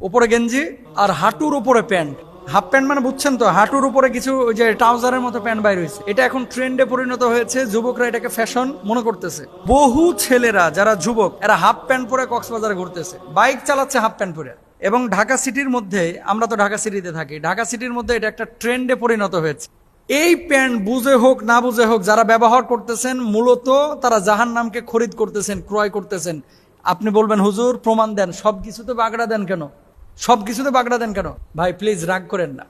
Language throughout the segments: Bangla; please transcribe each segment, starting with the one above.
উপরে গেঞ্জি আর হাঁটুর উপরে প্যান্ট। হাফ প্যান্ট মানে বুঝছেন তো, হাঁটুর উপরে কিছু যে ট্রাউজারের মতো প্যান্ট বাইর হয়েছে। এটা এখন ট্রেন্ডে পরিণত হয়েছে, যুবকরা এটাকে ফ্যাশন মনে করতেছে। বহু ছেলেরা যারা যুবক, এরা হাফ প্যান্ট পরে কক্সবাজারে ঘুরতেছে। বাইক চালাচ্ছে হাফ প্যান্ট পরে। এবং ঢাকা সিটির মধ্যে, আমরা তো ঢাকা সিটিতে থাকি, ঢাকা সিটির মধ্যে এটা একটা ট্রেন্ডে পরিণত হয়েছে। এই প্যান্ট বুঝে হোক, না বুঝে হোক, যারা ব্যবহার করতেছেন, মূলত তারা জাহান নামকে খরিদ করতেছেন, ক্রয় করতেছেন। আপনি বলবেন, হুজুর, প্রমাণ দেন। সব কিছুতে বাগড়া দেন কেন? সব কিছুতে বাগড়া দেন কেন? ভাই প্লিজ রাগ করেন না।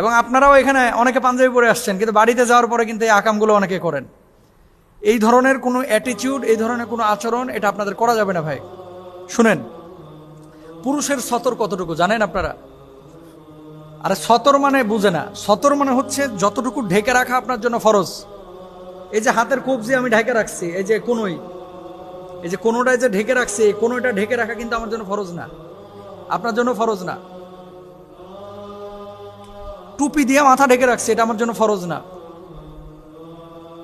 এবং আপনারাও এখানে অনেকে পাঞ্জাবি পরে আসছেন, কিন্তু বাড়িতে যাওয়ার পরে কিন্তু এই আকামগুলো অনেকে করেন। এই ধরনের কোনো অ্যাটিটিউড এই ধরনের কোনো আচরণ, এটা আপনাদের করা যাবে না, ভাই। শুনেন, পুরুষের সতর কতটুকু, জানেন আপনারা? আরে, সতর মানে বুঝে না। সতর মানে হচ্ছে যতটুকু ঢেকে রাখা আপনার জন্য ফরজ। এই যে হাতের কবজি আমি ঢেকে রাখছি, এই যে কোনোই, এই যে কোনোটায় যে ঢেকে রাখছি কোনোটা ঢেকে রাখা কিন্তু আমার জন্য ফরজ না। আপনার জন্য ফরজ না। টুপি দিয়ে মাথা ঢেকে রাখছি, এটা আমার জন্য ফরজ না।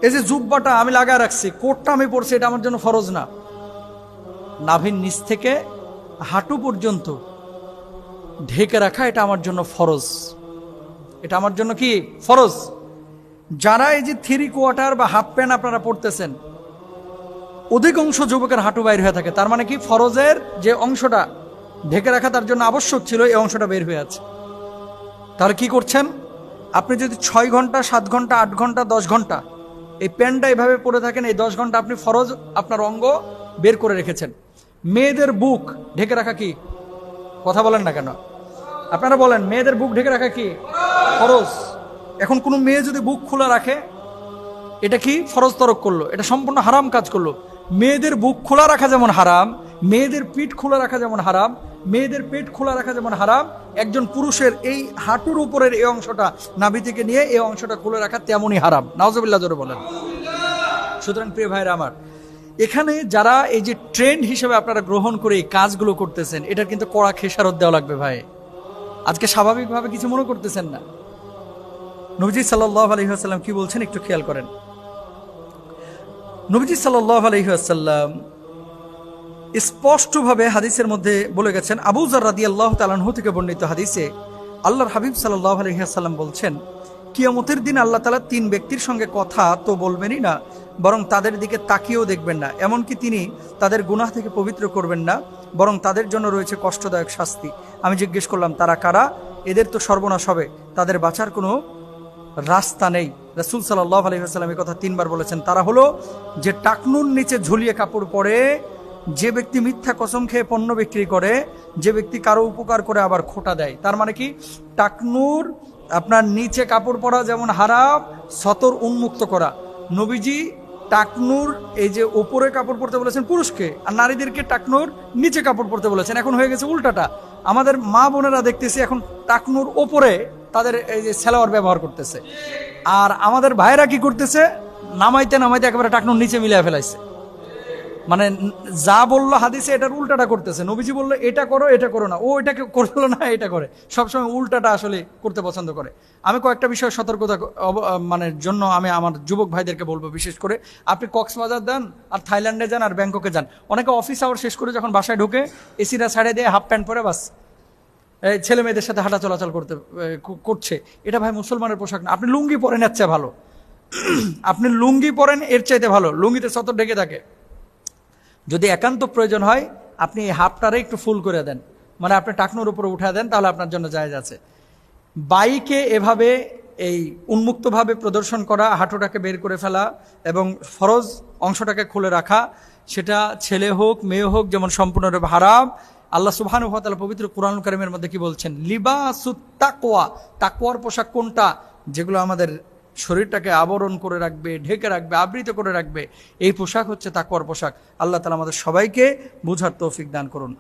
এই যে জুব্বাটা আমি লাগায় রাখছি, কোটটা আমি পরছি, এটা আমার জন্য ফরজ না। নাভির নিচ থেকে হাঁটু পর্যন্ত ঢেকে রাখা, এটা আমার জন্য ফরজ। এটা আমার জন্য কি? ফরজ। যারা এই যে থ্রি কোয়ার্টার বা হাফ প্যান্ট আপনারা পড়তেছেন অধিকাংশ যুবকের হাঁটু বাইর হয়ে থাকে। তার মানে কি? ফরজের যে অংশটা ঢেকে রাখা তার জন্য আবশ্যক ছিল, এই অংশটা বের হয়ে আছে। তাহলে কি করছেন? আপনি যদি ছয় ঘণ্টা, সাত ঘণ্টা, আট ঘণ্টা, দশ ঘণ্টা এই প্যান্টটা এভাবে পরে থাকেন, এই দশ ঘণ্টা আপনি ফরজ আপনার অঙ্গ বের করে রেখেছেন। মেয়েদের বুক ঢেকে রাখা কি? কথা বলেন না কেন? আপনারা বলেন, মেয়েদের বুক ঢেকে রাখা কি? ফরজ। এখন কোনো মেয়ে যদি বুক খোলা রাখে, এটা কি? ফরজ তরক করল। এটা সম্পূর্ণ হারাম কাজ করল। মেয়েদের বুক খোলা রাখা যেমন হারাম মেয়েদের পিঠ খোলা রাখা যেমন হারাম, মেয়েদের পেট খোলা রাখা যেমন হারাম, একজন পুরুষের এই হাঁটুর উপরের এই অংশটা নাভি থেকে নিয়ে এই অংশটা খুলে রাখা তেমনই হারাম। নাওজবিল্লা জোরে বলেন। সুতরাং প্রিয় ভাইরা আমার, এখানে যারা এই যে ট্রেন্ড হিসেবে আপনারা গ্রহণ করে এই কাজগুলো করতেছেন, এটার কিন্তু কড়া খেসারত দেওয়া লাগবে ভাই। আজকে স্বাভাবিকভাবে কিছু মনে করতেছেন না। নবজি সাল্লাহ আলহিহাসাল্লাম কি বলছেন একটু খেয়াল করেন। নবজি সাল্লাহ আলহিহাসাল্লাম স্পষ্টভাবে হাদিসের মধ্যে বলে গেছেন, আবু জার্রাদি আল্লাহ তালানহু থেকে বর্ণিত হাদিসে আল্লাহর হাবিব সাল্লাহ আলহিহাসাল্লাম বলছেন, কিয়ামতের দিন আল্লাহ তালা তিন ব্যক্তির সঙ্গে কথা তো বলবেনই না, বরং তাদের দিকে তাকিয়েও দেখবেন না। এমনকি তিনি তাদের গুনাহ থেকে পবিত্র করবেন না, বরং তাদের জন্য রয়েছে কষ্টদায়ক শাস্তি। আমি জিজ্ঞেস করলাম, তারা কারা? এদের তো সর্বনাশ হবে, তাদের বাঁচার কোনো রাস্তা নেই। রসুল সাল্লাহ আলহিহাস্লাম এই কথা তিনবার বলেছেন, তারা হলো যে টাকনুর নিচে ঝুলিয়ে কাপড় পরে যে ব্যক্তি মিথ্যা কসম খেয়ে পণ্য বিক্রি করে, যে ব্যক্তি কারও উপকার করে আবার খোটা দেয়। তার মানে কি? টাকনুর আপনার নিচে কাপড় পরা যেমন হারাম, সতর উন্মুক্ত করা। নবীজি টাকনুর এই যে ওপরে কাপড় পরতে বলেছেন পুরুষকে, আর নারীদেরকে টাকনুর নিচে কাপড় পরতে বলেছেন। এখন হয়ে গেছে উল্টাটা। আমাদের মা বোনেরা দেখতেছি এখন টাকনুর ওপরে তাদের এই যে সেলাওয়ার ব্যবহার করতেছে। আর আমাদের ভাইরা কি করতেছে? নামাইতে নামাইতে একেবারে টাকনুর নিচে মিলিয়ে ফেলাইছে। মানে যা বলল হাদিসে এটার উল্টাটা করতেছে। নবীজি বলল, এটা করো এটা করো না। ও এটাকে করল না, এটা করে। সবসময় উল্টাটা আসলে করতে পছন্দ করে। আমি কয়েকটা বিষয় সতর্কতা মানে জন্য আমি আমার যুবক ভাইদেরকে বলব বিশেষ করে, আপনি কক্সবাজার যান, আর থাইল্যান্ডে যান, আর ব্যাংককে যান। অনেকে অফিস আওয়ার শেষ করে যখন বাসায় ঢুকে, এসিটা ছাড়ে দিয়ে হাফ প্যান্ট পরে বাস ছেলে মেয়েদের সাথে হাঁটা চলাচল করতে করছে। এটা ভাই মুসলমানের পোশাক না। আপনি লুঙ্গি পরেন এর চেয়ে ভালো। আপনি লুঙ্গি পরেন, এর চাইতে ভালো। লুঙ্গিতে সতর ঢেকে থাকে। যদি একান্ত প্রয়োজন হয়, আপনি এই হাফটারে একটু ফুল করে দেন। মানে আপনি টাকনোর উপরে উঠা দেন, তাহলে আপনার জন্য জায়েজ আছে। বাইকে এভাবে এই উন্মুক্তভাবে প্রদর্শন করা, হাঁটুটাকে বের করে ফেলা এবং ফরজ অংশটাকে খুলে রাখা, সেটা ছেলে হোক, মেয়ে হোক, যেমন সম্পূর্ণরূপে হারাম। আল্লাহ সুবহান তাআলা পবিত্র কোরআন কারিমের মধ্যে কি বলছেন? লিবাসুত তাকওয়া। তাকওয়ার পোশাক কোনটা? যেগুলো আমাদের শরীরটাকে আবরণ করে রাখবে, ঢেকে রাখবে, আবৃত করে রাখবে। এই পোশাক হচ্ছে তাকওয়ার পোশাক। আল্লাহ তালা আমাদের সবাইকে বুঝার তৌফিক দান করুন।